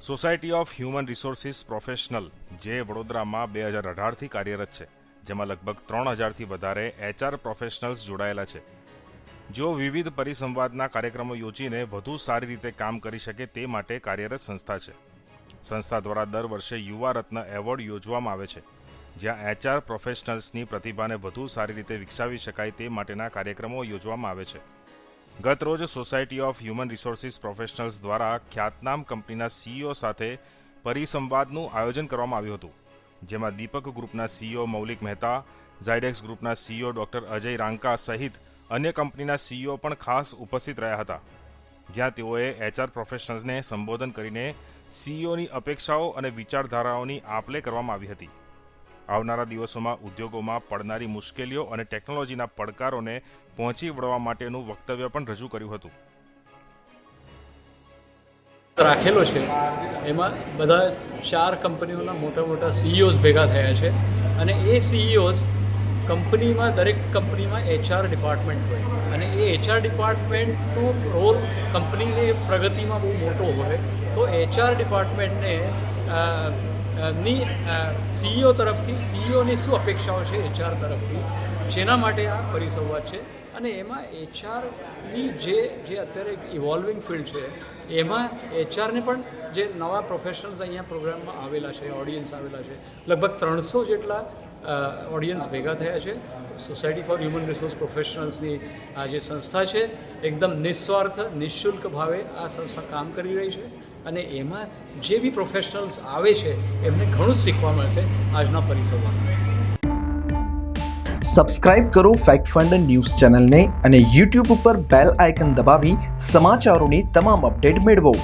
Society of human resources professional, જે વડોદરામાં બે હજાર અઢારથી કાર્યરત છે, જેમાં લગભગ ત્રણ હજારથી વધારે એચઆર પ્રોફેશનલ્સ જોડાયેલા છે. જેઓ વિવિધ પરિસંવાદના કાર્યક્રમો યોજીને વધુ સારી રીતે કામ કરી શકે તે માટે કાર્યરત સંસ્થા છે. સંસ્થા દ્વારા દર વર્ષે યુવા રત્ન એવોર્ડ યોજવામાં આવે છે, જ્યાં એચઆર પ્રોફેશનલ્સની પ્રતિભાને વધુ સારી રીતે વિકસાવી શકાય તે માટેના કાર્યક્રમો યોજવામાં આવે છે. ગત રોજ society of human resources professionals દ્વારા ખ્યાતનામ કંપનીના સીઈઓ સાથે પરિસંવાદનું આયોજન કરવામાં આવ્યું હતું, જેમાં દીપક ગ્રુપના સીઈઓ મૌલિક મહેતા, ઝાયડેક્સ ગ્રુપના સીઈઓ ડોક્ટર અજય રાંકા સહિત અન્ય કંપનીના સીઈઓ પણ ખાસ ઉપસ્થિત રહ્યા હતા. જ્યાં તેઓએ એચઆર પ્રોફેશનલ્સને સંબોધન કરીને સીઈઓની અપેક્ષાઓ અને વિચારધારાઓની આપલે કરવામાં આવી હતી. આવનારા દિવસોમાં ઉદ્યોગોમાં પડનારી મુશ્કેલીઓ અને ટેકનોલોજીના પડકારોને પહોંચી વળવા માટેનું વક્તવ્ય પણ રજૂ કર્યું હતું. રાખેલો છે. એમાં બધા ચાર કંપનીઓના મોટા મોટા સીઈઓઝ ભેગા થયા છે અને એ સીઈઓઝ કંપનીમાં દરેક કંપનીમાં એચઆર ડિપાર્ટમેન્ટ હોય. અને એ એચઆર ડિપાર્ટમેન્ટનો રોલ કંપનીની પ્રગતિમાં બહુ મોટો હોય. તો એચઆર ડિપાર્ટમેન્ટને ની સીઈઓ તરફથી સીઈઓની શું અપેક્ષાઓ છે એચઆર તરફથી? જેના માટે આ પરિસંવાદ છે. અને એમાં એચઆરની જે જે અત્યારે એક ઇવોલ્વિંગ ફિલ્ડ છે, એમાં એચઆરને પણ જે નવા પ્રોફેશનલ્સ અહીંયા પ્રોગ્રામમાં આવેલા છે ઓડિયન્સ આવેલા છે, લગભગ ત્રણસો જેટલા ઓડિયન્સ ભેગા થયા છે. સોસાયટી ફોર હ્યુમન રિસોર્સ પ્રોફેશનલ્સની આ જે સંસ્થા છે, એકદમ નિસ્વાર્થ, નિઃશુલ્ક ભાવે આ સંસ્થા કામ કરી રહી છે. અને એમાં જે બી પ્રોફેશનલ્સ આવે છે, એમને ઘણું જ શીખવા મળશે આજના પરિસરમાં સબસ્ક્રાઇબ કરો ફેક્ટ ફંડ ન્યૂઝ ચેનલને અને યુટ્યુબ ઉપર બેલ આઇકન દબાવી સમાચારોની તમામ અપડેટ મેળવો.